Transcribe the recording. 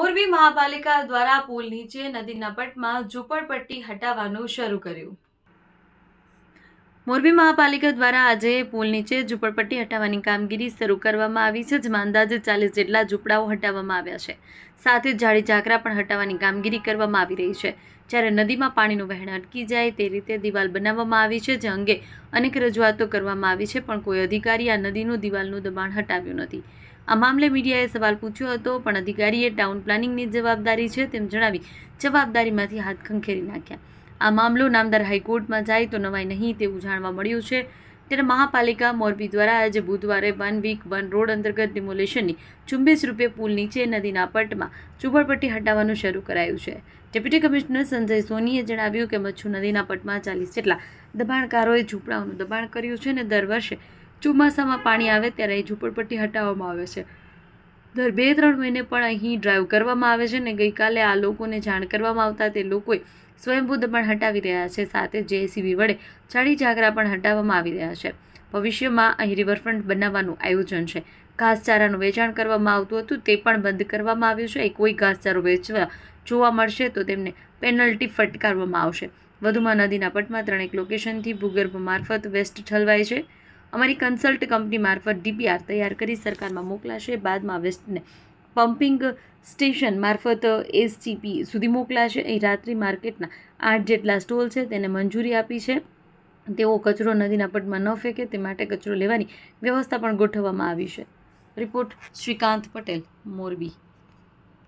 મોરબી મહાપાલિકા દ્વારા પુલ નીચે નદીના પટમાં ઝૂંપડપટ્ટી હટાવવાનું શરૂ કર્યું. મોરબી મહાપાલિકા દ્વારા આજે પુલ નીચે ઝૂંપડપટ્ટી હટાવવાની કામગીરી શરૂ કરવામાં આવી છે, જેમાં અંદાજે ચાલીસ જેટલા ઝૂંપડાઓ હટાવવામાં આવ્યા છે. સાથે જાળી ઝાકરા પણ હટાવવાની કામગીરી કરવામાં આવી રહી છે. જ્યારે નદીમાં પાણીનું વહેણ અટકી જાય તે રીતે દિવાલ બનાવવામાં આવી છે, જે અંગે અનેક રજૂઆતો કરવામાં આવી છે, પણ કોઈ અધિકારી આ નદીનું દિવાલનું દબાણ હટાવ્યું નથી. આ મામલે મીડિયાએ સવાલ પૂછ્યો હતો, પણ અધિકારીએ ટાઉન પ્લાનિંગની જવાબદારી છે તેમ જણાવી જવાબદારીમાંથી હાથ ખંખેરી નાખ્યા. આ મામલો નામદાર હાઈકોર્ટમાં જાય તો નવાય નહીં તેવું જાણવા મળ્યું છે. ત્યારે મહાપાલિકા મોરબી દ્વારા આજે બુધવારે વન વીક વન રોડ અંતર્ગત ડિમોલેશનની ચુંબીસ રૂપે પુલ નીચે નદીના પટમાં ઝૂંપડપટ્ટી હટાવવાનું શરૂ કરાયું છે. ડેપ્યુટી કમિશનર સંજય સોનીએ જણાવ્યું કે મચ્છુ નદીના પટમાં ચાલીસ જેટલા દબાણકારોએ ઝૂંપડાઓનું દબાણ કર્યું છે અને દર વર્ષે ચોમાસામાં પાણી આવે ત્યારે એ ઝૂંપડપટ્ટી હટાવવામાં આવે છે. દર બે ત્રણ મહિને પણ અહીં ડ્રાઈવ કરવામાં આવે છે ને ગઈકાલે આ લોકોને જાણ કરવામાં આવતા તે લોકોએ સ્વયંભૂ દબાણ હટાવી રહ્યા છે. સાથે જેસીબી વડે ચાડી જાગરા પણ હટાવવામાં આવી રહ્યા છે. ભવિષ્યમાં અહીં રિવરફ્રન્ટ બનાવવાનું આયોજન છે. ઘાસચારાનું વેચાણ કરવામાં આવતું હતું તે પણ બંધ કરવામાં આવ્યું છે. કોઈ ઘાસચારો વેચવા જોવા મળશે તો તેમને પેનલ્ટી ફટકારવામાં આવશે. વધુમાં નદીના પટમાં ત્રણેક લોકેશનથી ભૂગર્ભ મારફત વેસ્ટ ઠલવાય છે. અમારી કન્સલ્ટ કંપની મારફત ડીપીઆર તૈયાર કરી સરકારમાં મોકલાશે. બાદમાં વેસ્ટને પમ્પિંગ સ્ટેશન મારફત એસટીપી સુધી મોકલાશે. અહીં રાત્રિ માર્કેટના આઠ જેટલા સ્ટોલ છે તેને મંજૂરી આપી છે. તેઓ કચરો નદીના પટમાં ન ફેંકે, તે માટે કચરો લેવાની વ્યવસ્થા પણ ગોઠવવામાં આવી છે. રિપોર્ટ શ્રીકાંત પટેલ, મોરબી.